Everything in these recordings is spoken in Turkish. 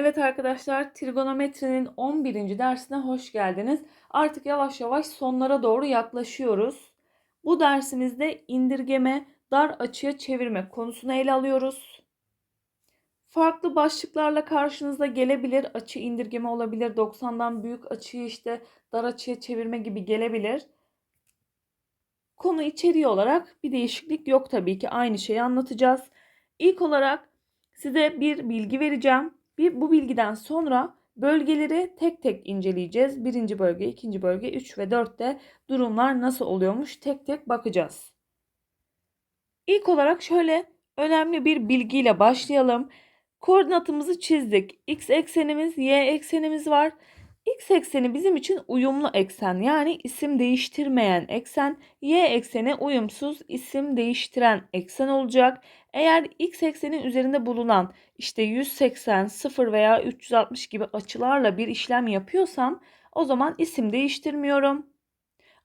Evet arkadaşlar, trigonometrinin 11. dersine hoş geldiniz. Artık yavaş yavaş sonlara doğru yaklaşıyoruz. Bu dersimizde indirgeme, dar açıya çevirme konusunu ele alıyoruz. Farklı başlıklarla karşınıza gelebilir. Açı indirgeme olabilir. 90'dan büyük açıyı işte dar açıya çevirme gibi gelebilir. Konu içeriği olarak bir değişiklik yok tabii ki. Aynı şeyi anlatacağız. İlk olarak size bir bilgi vereceğim. Bir, bu bilgiden sonra bölgeleri tek tek inceleyeceğiz. Birinci bölge, ikinci bölge, 3 ve 4'te durumlar nasıl oluyormuş tek tek bakacağız. İlk olarak şöyle önemli bir bilgiyle başlayalım. Koordinatımızı çizdik. X eksenimiz, Y eksenimiz var. X ekseni bizim için uyumlu eksen yani isim değiştirmeyen eksen. Y ekseni uyumsuz isim değiştiren eksen olacak. Eğer x eksenin üzerinde bulunan işte 180, 0 veya 360 gibi açılarla bir işlem yapıyorsam o zaman isim değiştirmiyorum.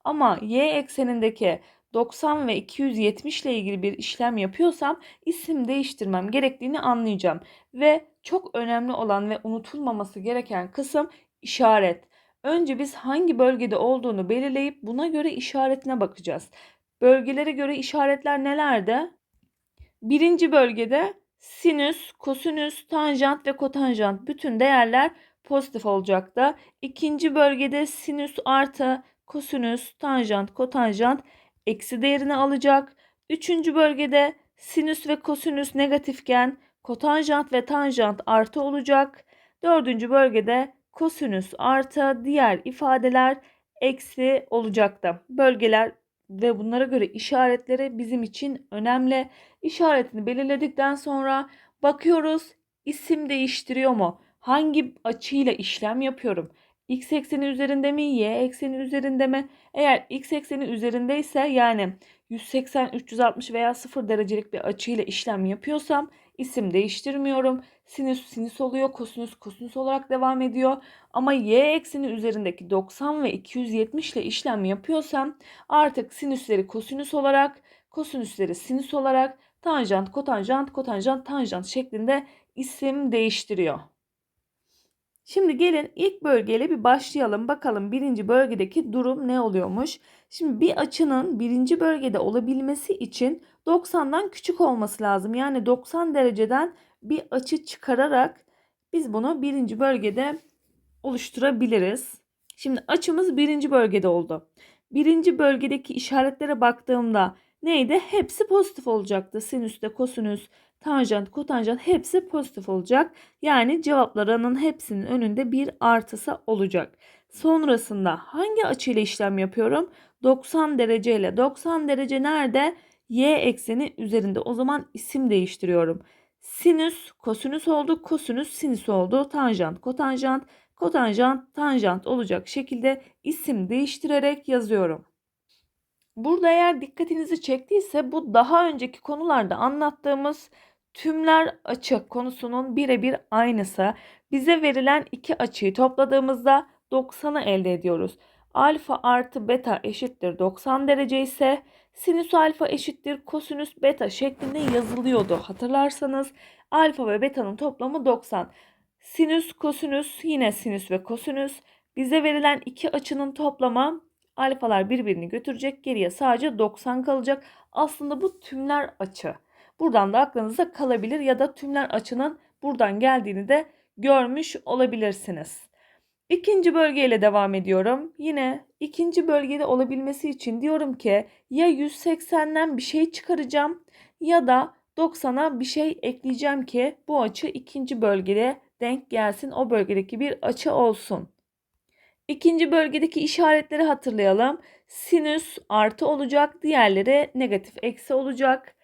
Ama y eksenindeki 90 ve 270 ile ilgili bir işlem yapıyorsam isim değiştirmem gerektiğini anlayacağım. Ve çok önemli olan ve unutulmaması gereken kısım işaret. Önce biz hangi bölgede olduğunu belirleyip buna göre işaretine bakacağız. Bölgelere göre işaretler nelerde? Birinci bölgede sinüs, kosinüs, tanjant ve kotanjant bütün değerler pozitif olacaktı. İkinci bölgede sinüs artı kosinüs, tanjant, kotanjant eksi değerini alacak. Üçüncü bölgede sinüs ve kosinüs negatifken kotanjant ve tanjant artı olacak. Dördüncü bölgede kosinüs artı diğer ifadeler eksi olacaktı. Bölgeler ve bunlara göre işaretleri bizim için önemli. İşaretini belirledikten sonra bakıyoruz isim değiştiriyor mu? Hangi açıyla işlem yapıyorum? X ekseni üzerinde mi? Y ekseni üzerinde mi? Eğer x ekseni üzerindeyse yani 180, 360 veya 0 derecelik bir açıyla işlem yapıyorsam isim değiştirmiyorum. Sinüs sinüs oluyor, kosinüs kosinüs olarak devam ediyor. Ama y ekseni üzerindeki 90 ve 270 ile işlem yapıyorsam artık sinüsleri kosinüs olarak, kosinüsleri sinüs olarak, tanjant, kotanjant, kotanjant, tanjant şeklinde isim değiştiriyor. Şimdi gelin ilk bölgeyle bir başlayalım. Bakalım birinci bölgedeki durum ne oluyormuş. Şimdi bir açının birinci bölgede olabilmesi için 90'dan küçük olması lazım. Yani 90 dereceden bir açı çıkararak biz bunu birinci bölgede oluşturabiliriz. Şimdi açımız birinci bölgede oldu. Birinci bölgedeki işaretlere baktığımda neydi? Hepsi pozitif olacaktı. Sinüste, kosinüs, tanjant, kotanjant hepsi pozitif olacak. Yani cevaplarının hepsinin önünde bir artısı olacak. Sonrasında hangi açıyla işlem yapıyorum? 90 derece ile 90 derece nerede? Y ekseni üzerinde. O zaman isim değiştiriyorum. Sinüs kosinüs oldu, kosinüs sinüs oldu, tanjant kotanjant, kotanjant tanjant olacak şekilde isim değiştirerek yazıyorum. Burada eğer dikkatinizi çektiyse bu daha önceki konularda anlattığımız tümler açı konusunun birebir aynısı. Bize verilen iki açıyı topladığımızda 90'ı elde ediyoruz. Alfa artı beta eşittir 90 derece ise sinüs alfa eşittir kosinüs beta şeklinde yazılıyordu. Hatırlarsanız alfa ve beta'nın toplamı 90. Sinüs kosinüs yine sinüs ve kosinüs. Bize verilen iki açının toplamı alfalar birbirini götürecek. Geriye sadece 90 kalacak. Aslında bu tümler açı. Buradan da aklınıza kalabilir ya da tümler açının buradan geldiğini de görmüş olabilirsiniz. İkinci bölgeyle devam ediyorum. Yine ikinci bölgede olabilmesi için diyorum ki ya 180'den bir şey çıkaracağım ya da 90'a bir şey ekleyeceğim ki bu açı ikinci bölgede denk gelsin. O bölgedeki bir açı olsun. İkinci bölgedeki işaretleri hatırlayalım. Sinüs artı olacak, diğerleri negatif eksi olacak.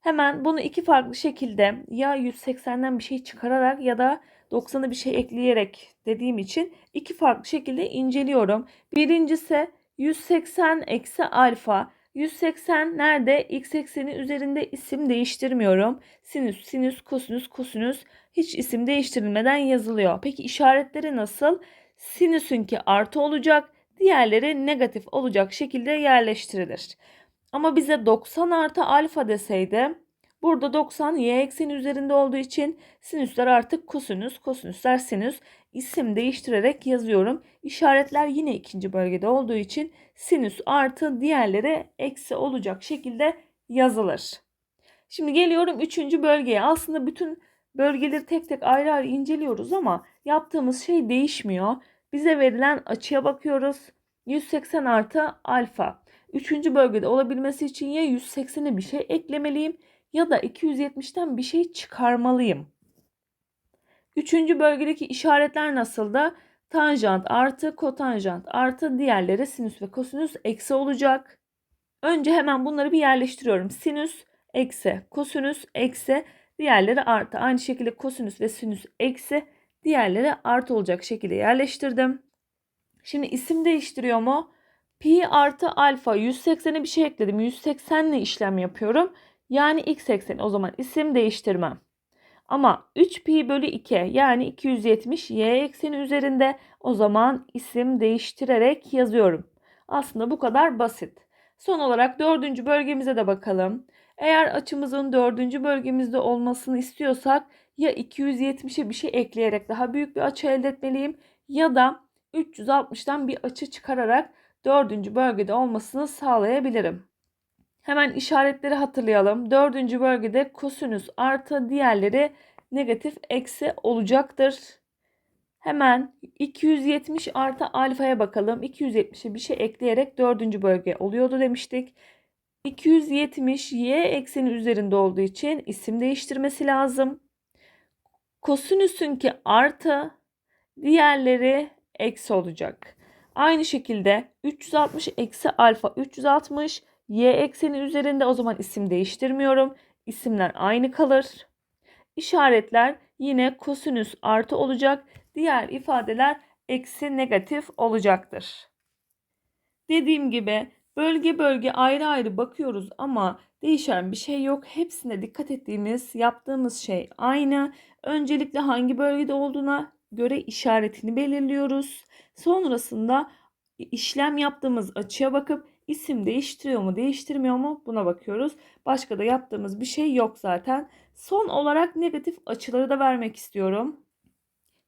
Hemen bunu iki farklı şekilde ya 180'den bir şey çıkararak ya da 90'a bir şey ekleyerek dediğim için iki farklı şekilde inceliyorum. Birincisi 180 eksi alfa. 180 nerede? X ekseni üzerinde isim değiştirmiyorum. Sinüs, sinüs, kosinüs, kosinüs hiç isim değiştirilmeden yazılıyor. Peki işaretleri nasıl? Sinüsünki artı olacak, diğerleri negatif olacak şekilde yerleştirilir. Ama bize 90 artı alfa deseydi Burada 90 y ekseni üzerinde olduğu için sinüsler artık kosinüs, kosinüsler sinüs. İsim değiştirerek yazıyorum. İşaretler yine ikinci bölgede olduğu için sinüs artı diğerleri eksi olacak şekilde yazılır. Şimdi geliyorum üçüncü bölgeye. Aslında bütün bölgeleri tek tek ayrı ayrı inceliyoruz ama yaptığımız şey değişmiyor. Bize verilen açıya bakıyoruz. 180 artı alfa. Üçüncü bölgede olabilmesi için ya 180'e bir şey eklemeliyim ya da 270'ten bir şey çıkarmalıyım. Üçüncü bölgedeki işaretler nasıl da tanjant artı kotanjant artı diğerleri sinüs ve kosinüs eksi olacak. Önce hemen bunları bir yerleştiriyorum. Sinüs eksi kosinüs eksi diğerleri artı. Aynı şekilde kosinüs ve sinüs eksi diğerleri artı olacak şekilde yerleştirdim. Şimdi isim değiştiriyor mu? Pi artı alfa 180'e bir şey ekledim. 180 ile işlem yapıyorum. Yani x ekseni o zaman isim değiştirmem. Ama 3 pi bölü 2 yani 270 y ekseni üzerinde o zaman isim değiştirerek yazıyorum. Aslında bu kadar basit. Son olarak dördüncü bölgemize de bakalım. Eğer açımızın dördüncü bölgemizde olmasını istiyorsak ya 270'e bir şey ekleyerek daha büyük bir açı elde etmeliyim ya da 360'tan bir açı çıkararak dördüncü bölgede olmasını sağlayabilirim. Hemen işaretleri hatırlayalım. Dördüncü bölgede kosinüs artı diğerleri negatif eksi olacaktır. Hemen 270 artı alfaya bakalım. 270'e bir şey ekleyerek dördüncü bölge oluyordu demiştik. 270 y ekseni üzerinde olduğu için isim değiştirmesi lazım. Kosinüsünki artı diğerleri eksi olacak. Aynı şekilde 360 eksi alfa 360 y ekseni üzerinde o zaman isim değiştirmiyorum. İsimler aynı kalır. İşaretler yine kosinüs artı olacak. Diğer ifadeler eksi negatif olacaktır. Dediğim gibi bölge bölge ayrı ayrı bakıyoruz ama değişen bir şey yok. Hepsine dikkat ettiğimiz, yaptığımız şey aynı. Öncelikle hangi bölgede olduğuna göre işaretini belirliyoruz. Sonrasında işlem yaptığımız açıya bakıp isim değiştiriyor mu, değiştirmiyor mu buna bakıyoruz. Başka da yaptığımız bir şey yok zaten. Son olarak negatif açıları da vermek istiyorum.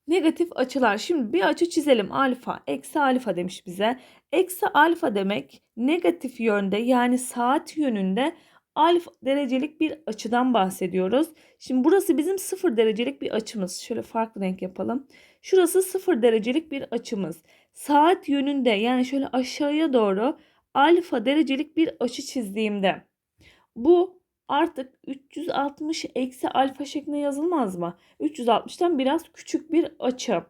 Negatif açılar. Şimdi bir açı çizelim. Alfa, eksi alfa demiş bize. Eksi alfa demek negatif yönde yani saat yönünde alfa derecelik bir açıdan bahsediyoruz. Şimdi burası bizim sıfır derecelik bir açımız. Şöyle farklı renk yapalım. Şurası sıfır derecelik bir açımız. Saat yönünde yani şöyle aşağıya doğru alfa derecelik bir açı çizdiğimde bu artık 360 eksi alfa şeklinde yazılmaz mı? 360'tan biraz küçük bir açı.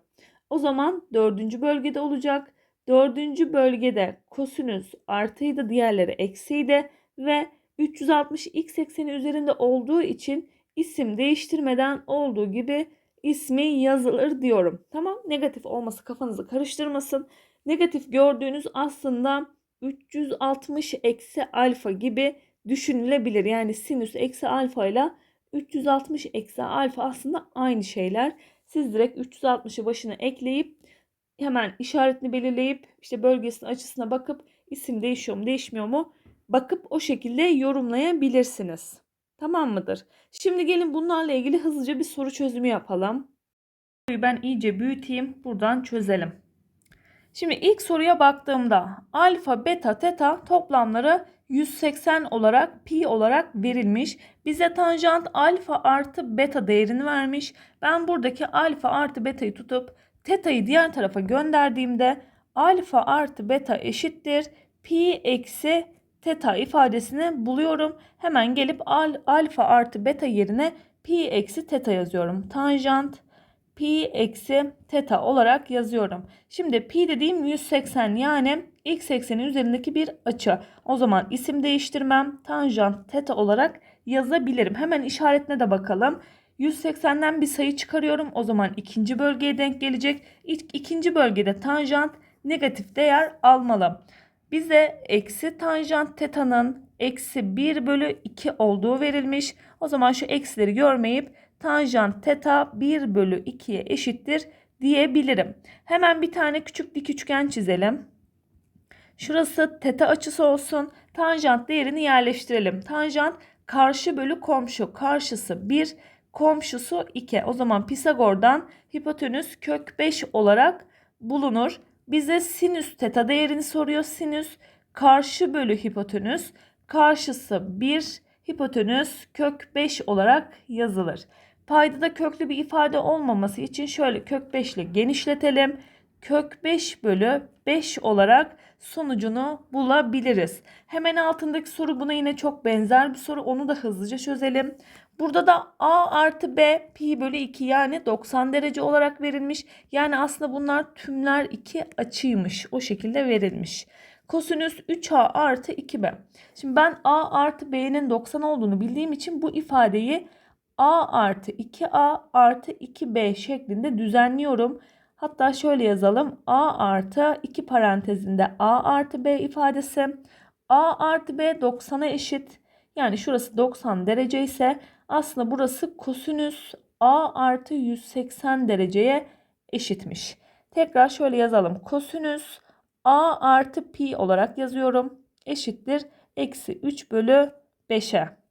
O zaman dördüncü bölgede olacak. Dördüncü bölgede kosinüs artıydı diğerleri eksiydi ve 360 x ekseni üzerinde olduğu için isim değiştirmeden olduğu gibi ismi yazılır diyorum. Tamam negatif olması kafanızı karıştırmasın. Negatif gördüğünüz aslında 360 eksi alfa gibi düşünülebilir. Yani sinüs eksi alfa ile 360 eksi alfa aslında aynı şeyler. Siz direkt 360'ı başına ekleyip hemen işaretini belirleyip işte bölgesinin açısına bakıp isim değişiyor mu değişmiyor mu bakıp o şekilde yorumlayabilirsiniz. Tamam mıdır? Şimdi gelin bunlarla ilgili hızlıca bir soru çözümü yapalım. Ben iyice büyüteyim. Buradan çözelim. Şimdi ilk soruya baktığımda alfa, beta, teta toplamları 180 olarak pi olarak verilmiş. Bize tanjant alfa artı beta değerini vermiş. Ben buradaki alfa artı beta'yı tutup teta'yı diğer tarafa gönderdiğimde alfa artı beta eşittir. Pi eksi teta ifadesini buluyorum. Hemen gelip al, alfa artı beta yerine pi eksi teta yazıyorum. Tanjant pi eksi teta olarak yazıyorum. Şimdi pi dediğim 180 yani x eksenin üzerindeki bir açı. O zaman isim değiştirmem tanjant teta olarak yazabilirim. Hemen işaretine de bakalım. 180'den bir sayı çıkarıyorum. O zaman ikinci bölgeye denk gelecek. İlk ikinci bölgede tanjant negatif değer almalı. Bize eksi tanjant teta'nın eksi 1 bölü 2 olduğu verilmiş. O zaman şu eksileri görmeyip tanjant teta 1 bölü 2'ye eşittir diyebilirim. Hemen bir tane küçük dik üçgen çizelim. Şurası teta açısı olsun. Tanjant değerini yerleştirelim. Tanjant karşı bölü komşu. Karşısı 1, komşusu 2. O zaman Pisagor'dan hipotenüs kök 5 olarak bulunur. Bize sinüs teta değerini soruyor. Sinüs karşı bölü hipotenüs. Karşısı 1, hipotenüs kök 5 olarak yazılır. Paydada köklü bir ifade olmaması için şöyle kök 5 ile genişletelim. Kök 5 bölü 5 olarak sonucunu bulabiliriz. Hemen altındaki soru buna yine çok benzer bir soru. Onu da hızlıca çözelim. Burada da a artı b pi bölü 2 yani 90 derece olarak verilmiş. Yani aslında bunlar tümler 2 açıymış. O şekilde verilmiş. Kosinüs 3a artı 2b. Şimdi ben a artı b'nin 90 olduğunu bildiğim için bu ifadeyi a artı 2a artı 2b şeklinde düzenliyorum. Hatta şöyle yazalım. a artı 2 parantezinde a artı b ifadesi. a artı b 90'a eşit. Yani şurası 90 derece ise aslında burası kosinüs a artı 180 dereceye eşitmiş. Tekrar şöyle yazalım. Kosinüs a artı pi olarak yazıyorum. Eşittir. Eksi 3 bölü 5'e.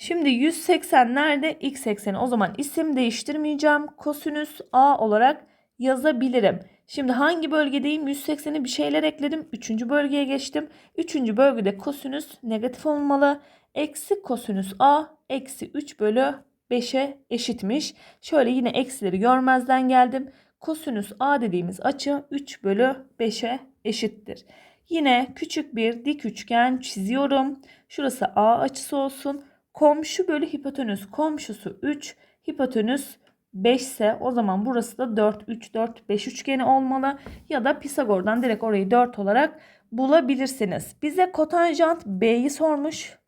Şimdi 180 nerede? X ekseni. O zaman isim değiştirmeyeceğim. Kosinüs A olarak yazabilirim. Şimdi hangi bölgedeyim? 180'i bir şeyler ekledim. Üçüncü bölgeye geçtim. Üçüncü bölgede kosinüs negatif olmalı. Eksi kosinüs A eksi 3 bölü 5'e eşitmiş. Şöyle yine eksileri görmezden geldim. Kosinüs A dediğimiz açı 3 bölü 5'e eşittir. Yine küçük bir dik üçgen çiziyorum. Şurası A açısı olsun. Komşu bölü hipotenüs komşusu 3, hipotenüs 5 ise o zaman burası da 4, 3, 4, 5 üçgeni olmalı. Ya da Pisagor'dan direkt orayı 4 olarak bulabilirsiniz. Bize kotanjant B'yi sormuş.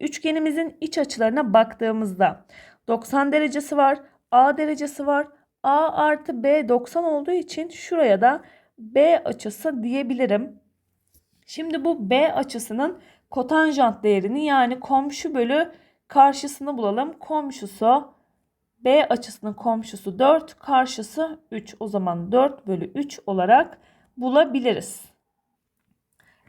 Üçgenimizin iç açılarına baktığımızda 90 derecesi var, A derecesi var. A artı B 90 olduğu için şuraya da B açısı diyebilirim. Şimdi bu B açısının kotanjant değerini yani komşu bölü karşısını bulalım. Komşusu B açısının komşusu 4, karşısı 3. O zaman 4 bölü 3 olarak bulabiliriz.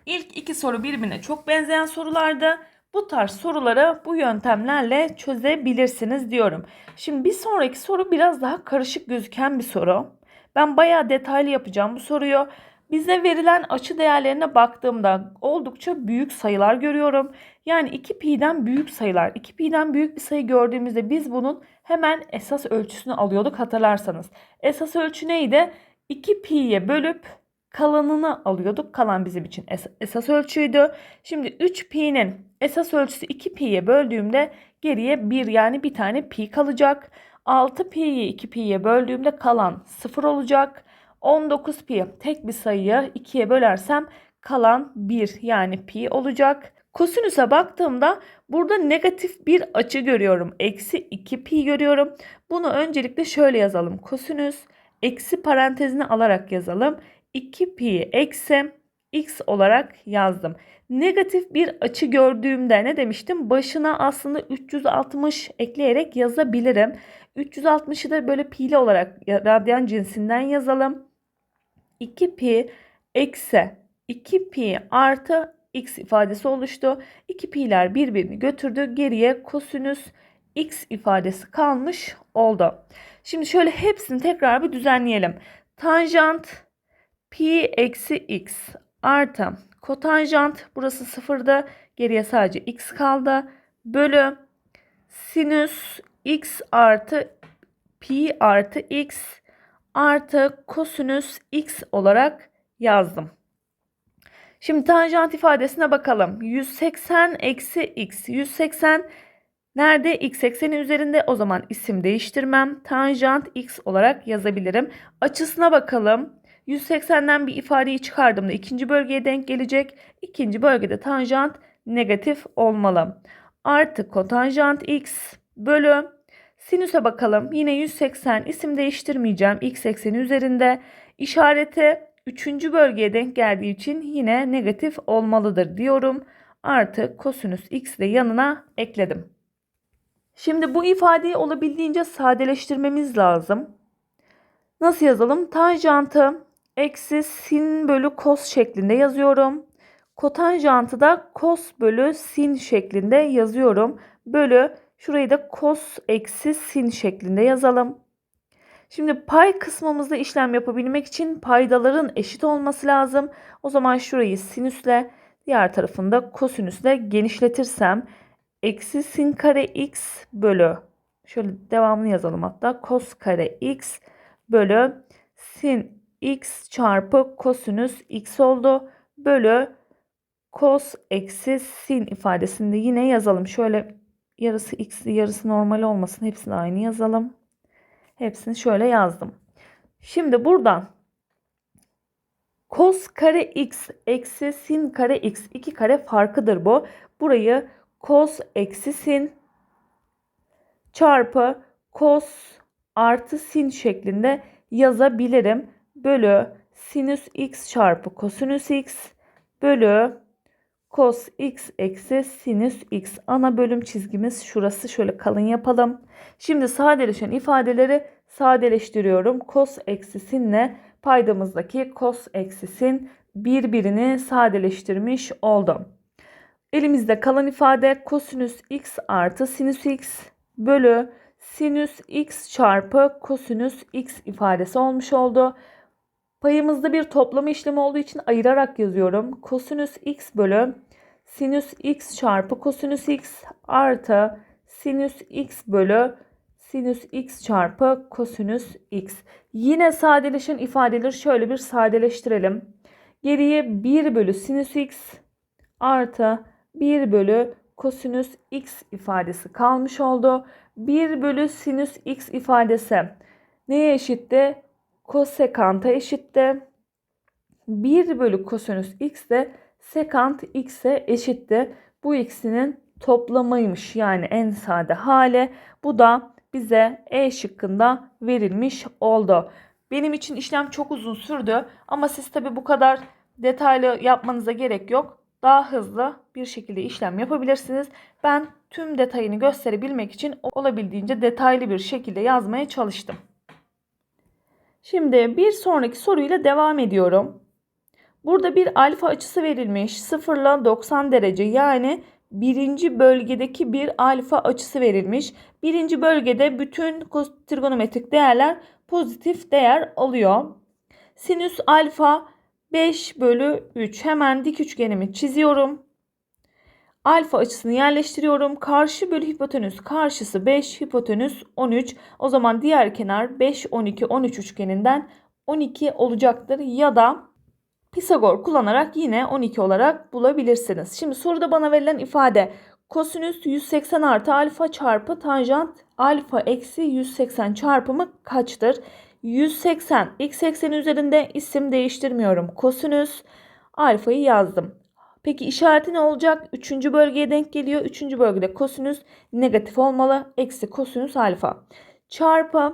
İlk iki soru birbirine çok benzeyen sorularda bu tarz soruları bu yöntemlerle çözebilirsiniz diyorum. Şimdi bir sonraki soru biraz daha karışık gözüken bir soru. Ben bayağı detaylı yapacağım bu soruyu. Bize verilen açı değerlerine baktığımda oldukça büyük sayılar görüyorum. Yani 2pi'den büyük sayılar. 2pi'den büyük bir sayı gördüğümüzde biz bunun hemen esas ölçüsünü alıyorduk hatırlarsanız. Esas ölçü neydi? 2pi'ye bölüp kalanını alıyorduk. Kalan bizim için es- esas ölçüydü. Şimdi 3pi'nin esas ölçüsü 2pi'ye böldüğümde geriye 1 yani bir tane pi kalacak. 6pi'yi 2pi'ye böldüğümde kalan 0 olacak. 19 pi tek bir sayıyı 2'ye bölersem kalan 1 yani pi olacak. Kosinüse baktığımda burada negatif bir açı görüyorum. Eksi 2 pi görüyorum. Bunu öncelikle şöyle yazalım. Kosinüs eksi parantezini alarak yazalım. 2 pi eksi x olarak yazdım. Negatif bir açı gördüğümde ne demiştim? Başına aslında 360 ekleyerek yazabilirim. 360'ı da böyle pili olarak radyan cinsinden yazalım. 2 pi eksi 2 pi artı x ifadesi oluştu. 2 pi'ler birbirini götürdü. Geriye kosinüs x ifadesi kalmış oldu. Şimdi şöyle hepsini tekrar bir düzenleyelim. Tanjant pi eksi x artı kotanjant burası sıfırda geriye sadece x kaldı. Bölü sinüs x artı pi artı x artı kosinüs x olarak yazdım. Şimdi tanjant ifadesine bakalım. 180 eksi x. 180 nerede? x ekseni üzerinde. O zaman isim değiştirmem. Tanjant x olarak yazabilirim. Açısına bakalım. 180'den bir ifadeyi çıkardığımda ikinci bölgeye denk gelecek. İkinci bölgede tanjant negatif olmalı. Artı kotanjant x bölü sinüse bakalım. Yine 180 isim değiştirmeyeceğim. x ekseni üzerinde. İşareti 3. bölgeye denk geldiği için yine negatif olmalıdır diyorum. Artı kosinüs x de yanına ekledim. Şimdi bu ifadeyi olabildiğince sadeleştirmemiz lazım. Nasıl yazalım? Tanjantı eksi sin bölü kos şeklinde yazıyorum. Kotanjantı da kos bölü sin şeklinde yazıyorum. Bölü şurayı da kos eksi sin şeklinde yazalım. Şimdi pay kısmımızda işlem yapabilmek için paydaların eşit olması lazım. O zaman şurayı sinüsle diğer tarafında kosinüsle genişletirsem eksi sin kare x bölü şöyle devamını yazalım hatta cos kare x bölü sin x çarpı kosinüs x oldu. Bölü cos eksi sin ifadesini de yine yazalım. Şöyle yarısı x yarısı normal olmasın. Hepsini aynı yazalım. Hepsini şöyle yazdım. Şimdi buradan cos kare x eksi sin kare x iki kare farkıdır bu. Burayı cos eksi sin çarpı cos artı sin şeklinde yazabilirim. Bölü sinüs x çarpı kosinüs x bölü cos x eksi sinüs x. Ana bölüm çizgimiz şurası. Şöyle kalın yapalım. Şimdi sadeleşen ifadeleri sadeleştiriyorum. Cos eksi sinle paydamızdaki cos eksi sin birbirini sadeleştirmiş oldum. Elimizde kalan ifade kosinüs x artı sinüs x bölü sinüs x çarpı kosinüs x ifadesi olmuş oldu. Payımızda bir toplama işlemi olduğu için ayırarak yazıyorum. Kosinüs x bölü sinüs x çarpı kosinüs x artı sinüs x bölü sinüs x çarpı kosinüs x. Yine sadeleşen ifadeleri şöyle bir sadeleştirelim. Geriye 1 bölü sinüs x artı 1 bölü kosinüs x ifadesi kalmış oldu. 1 bölü sinüs x ifadesi neye eşitti? Kosekanta eşitti. 1 bölü kosinüs x de sekant x'e eşitti. Bu ikisinin toplamıymış yani en sade hale. Bu da bize E şıkkında verilmiş oldu. Benim için işlem çok uzun sürdü ama siz tabi bu kadar detaylı yapmanıza gerek yok. Daha hızlı bir şekilde işlem yapabilirsiniz. Ben tüm detayını gösterebilmek için olabildiğince detaylı bir şekilde yazmaya çalıştım. Şimdi bir sonraki soruyla devam ediyorum. Burada bir alfa açısı verilmiş. 0 ile 90 derece yani birinci bölgedeki bir alfa açısı verilmiş. Birinci bölgede bütün trigonometrik değerler pozitif değer alıyor. Sinüs alfa 5 bölü 3. Hemen dik üçgenimi çiziyorum. Alfa açısını yerleştiriyorum. Karşı bölü hipotenüs karşısı 5, hipotenüs 13. O zaman diğer kenar 5, 12, 13 üçgeninden 12 olacaktır. Ya da Pisagor kullanarak yine 12 olarak bulabilirsiniz. Şimdi soruda bana verilen ifade kosinüs 180 artı alfa çarpı tanjant alfa eksi 180 çarpımı kaçtır? 180 x ekseni üzerinde isim değiştirmiyorum. Kosinüs alfayı yazdım. Peki işareti ne olacak? Üçüncü bölgeye denk geliyor. Üçüncü bölgede kosinüs negatif olmalı. Eksi kosinüs alfa. Çarpı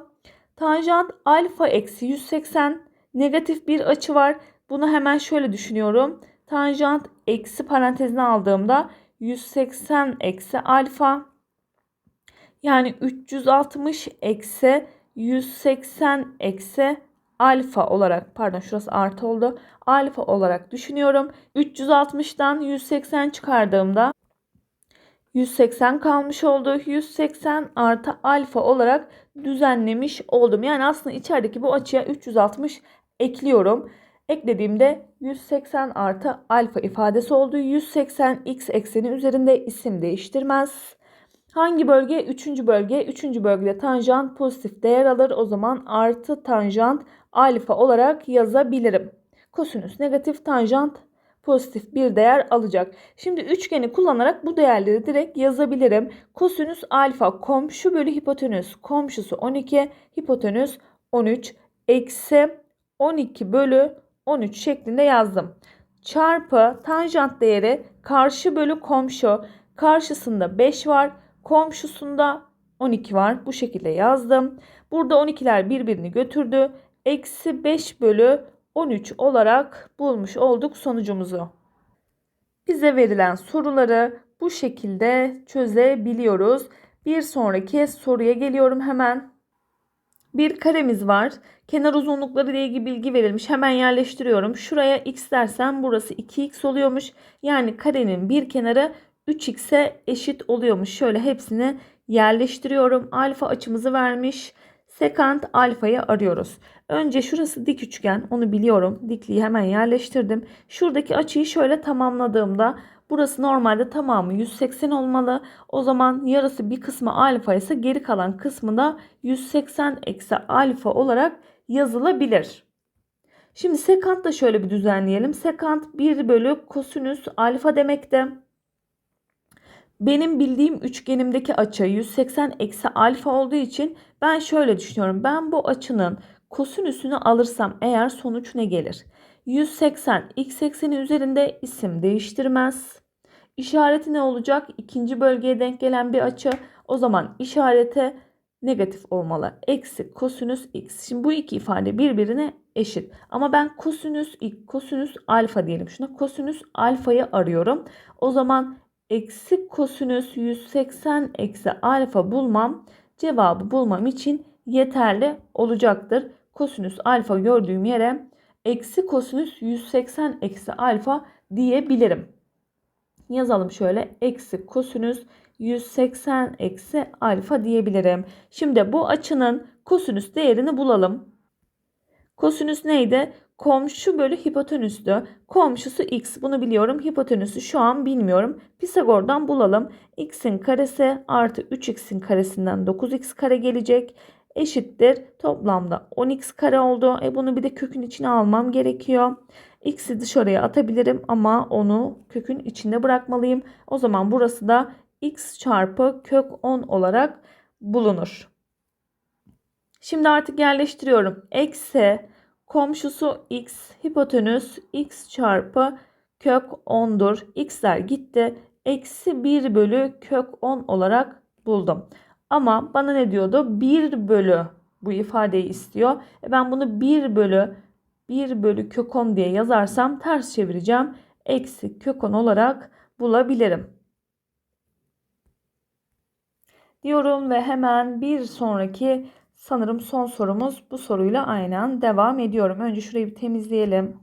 tanjant alfa eksi 180 negatif bir açı var. Bunu hemen şöyle düşünüyorum. Tanjant eksi parantezine aldığımda 180 eksi alfa yani 360 eksi 180 eksi alfa olarak pardon şurası artı oldu. Alfa olarak düşünüyorum. 360'dan 180 çıkardığımda 180 kalmış oldu. 180 artı alfa olarak düzenlemiş oldum. Yani aslında içerideki bu açıya 360 ekliyorum. Eklediğimde 180 artı alfa ifadesi oldu. 180 x ekseni üzerinde isim değiştirmez. Hangi bölge? Üçüncü bölge. Üçüncü bölgede tanjant pozitif değer alır. O zaman artı tanjant alfa olarak yazabilirim. Kosinüs negatif tanjant pozitif bir değer alacak. Şimdi üçgeni kullanarak bu değerleri direkt yazabilirim. Kosinüs alfa komşu bölü hipotenüs komşusu 12 hipotenüs 13 eksi 12 bölü 13 şeklinde yazdım. Çarpı tanjant değeri karşı bölü komşu karşısında 5 var komşusunda 12 var bu şekilde yazdım. Burada 12'ler birbirini götürdü. Eksi 5 bölü 13 olarak bulmuş olduk sonucumuzu. Bize verilen soruları bu şekilde çözebiliyoruz. Bir sonraki soruya geliyorum hemen. Bir karemiz var. Kenar uzunlukları ile ilgili bilgi verilmiş. Hemen yerleştiriyorum. Şuraya x dersem burası 2x oluyormuş. Yani karenin bir kenarı 3x'e eşit oluyormuş. Şöyle hepsini yerleştiriyorum. Alfa açımızı vermiş. Sekant alfayı arıyoruz. Önce şurası dik üçgen. Onu biliyorum. Dikliği hemen yerleştirdim. Şuradaki açıyı şöyle tamamladığımda burası normalde tamamı 180 olmalı. O zaman yarısı bir kısmı alfa ise geri kalan kısmı da 180 eksi alfa olarak yazılabilir. Şimdi sekant da şöyle bir düzenleyelim. Sekant 1 bölü kosinüs alfa demekte. Benim bildiğim üçgenimdeki açı 180 eksi alfa olduğu için ben şöyle düşünüyorum. Ben bu açının kosinüsünü alırsam eğer sonuç ne gelir? 180 x ekseni üzerinde isim değiştirmez. İşareti ne olacak? İkinci bölgeye denk gelen bir açı. O zaman işarete negatif olmalı. Eksi kosinüs x. Şimdi bu iki ifade birbirine eşit. Ama ben kosinüs kosinüs alfa diyelim şuna. Kosinüs alfayı arıyorum. O zaman eksi kosinüs 180 eksi alfa bulmam cevabı bulmam için yeterli olacaktır. Kosinüs alfa gördüğüm yere eksi kosinüs 180 eksi alfa diyebilirim. Yazalım şöyle eksi kosinüs 180 eksi alfa diyebilirim. Şimdi bu açının kosinüs değerini bulalım. Kosinüs neydi? Komşu bölü hipotenüstü. Komşusu x. Bunu biliyorum. Hipotenüsü şu an bilmiyorum. Pisagor'dan bulalım. x'in karesi artı 3x'in karesinden 9x kare gelecek. Eşittir. Toplamda 10x kare oldu. E bunu bir de kökün içine almam gerekiyor. x'i dışarıya atabilirim ama onu kökün içinde bırakmalıyım. O zaman burası da x çarpı kök 10 olarak bulunur. Şimdi artık yerleştiriyorum. Eksi komşusu x hipotenüs x çarpı kök 10'dur. x'ler gitti. Eksi 1 bölü kök 10 olarak buldum. Ama bana ne diyordu? 1 bölü bu ifadeyi istiyor. E ben bunu 1 bölü 1 bölü kök 10 diye yazarsam ters çevireceğim. Eksi kök 10 olarak bulabilirim. Diyorum ve hemen bir sonraki Sanırım son sorumuz bu soruyla aynen devam ediyorum. Önce şurayı bir temizleyelim.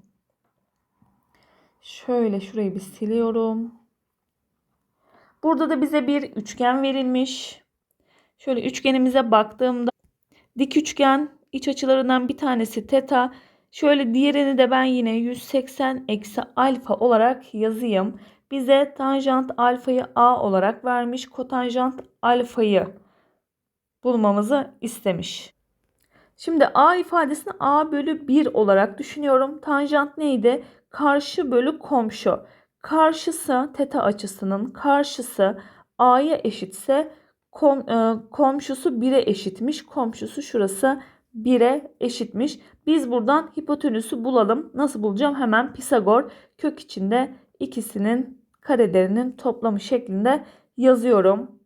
Şöyle şurayı bir siliyorum. Burada da bize bir üçgen verilmiş. Şöyle üçgenimize baktığımda dik üçgen iç açılarından bir tanesi teta. Şöyle diğerini de ben yine 180 eksi alfa olarak yazayım. Bize tanjant alfayı a olarak vermiş. Kotanjant alfayı bulmamızı istemiş. Şimdi a ifadesini a bölü 1 olarak düşünüyorum. Tanjant neydi? Karşı bölü komşu. Karşısı teta açısının karşısı a'ya eşitse kom, e, komşusu 1'e eşitmiş. Komşusu şurası 1'e eşitmiş. Biz buradan hipotenüsü bulalım. Nasıl bulacağım? Hemen Pisagor kök içinde ikisinin karelerinin toplamı şeklinde yazıyorum.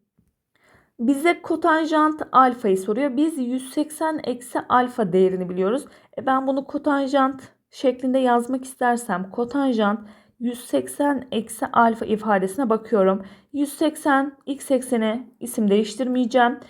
Bize kotanjant alfayı soruyor. Biz 180 eksi alfa değerini biliyoruz. E ben bunu kotanjant şeklinde yazmak istersem kotanjant 180 eksi alfa ifadesine bakıyorum. 180 x eksene isim değiştirmeyeceğim.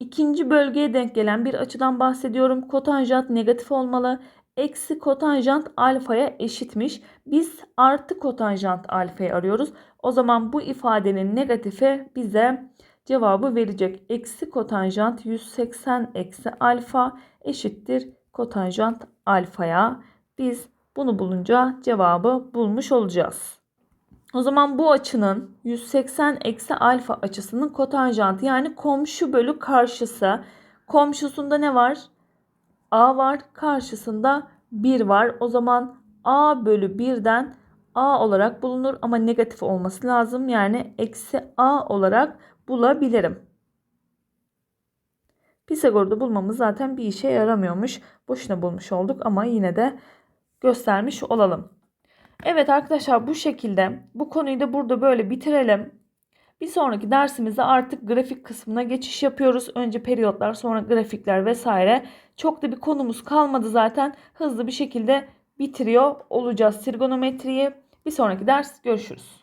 İkinci bölgeye denk gelen bir açıdan bahsediyorum. Kotanjant negatif olmalı. Eksi kotanjant alfaya eşitmiş. Biz artı kotanjant alfayı arıyoruz. O zaman bu ifadenin negatifi bize cevabı verecek. Eksi kotanjant 180 eksi alfa eşittir kotanjant alfaya. Biz bunu bulunca cevabı bulmuş olacağız. O zaman bu açının 180 eksi alfa açısının kotanjantı yani komşu bölü karşısı. Komşusunda ne var? A var. Karşısında 1 var. O zaman A bölü 1'den A olarak bulunur ama negatif olması lazım. Yani eksi A olarak bulabilirim. Pisagor'da bulmamız zaten bir işe yaramıyormuş. Boşuna bulmuş olduk ama yine de göstermiş olalım. Evet arkadaşlar bu şekilde bu konuyu da burada böyle bitirelim. Bir sonraki dersimizde artık grafik kısmına geçiş yapıyoruz. Önce periyotlar sonra grafikler vesaire. Çok da bir konumuz kalmadı zaten. Hızlı bir şekilde bitiriyor olacağız trigonometriyi. Bir sonraki ders görüşürüz.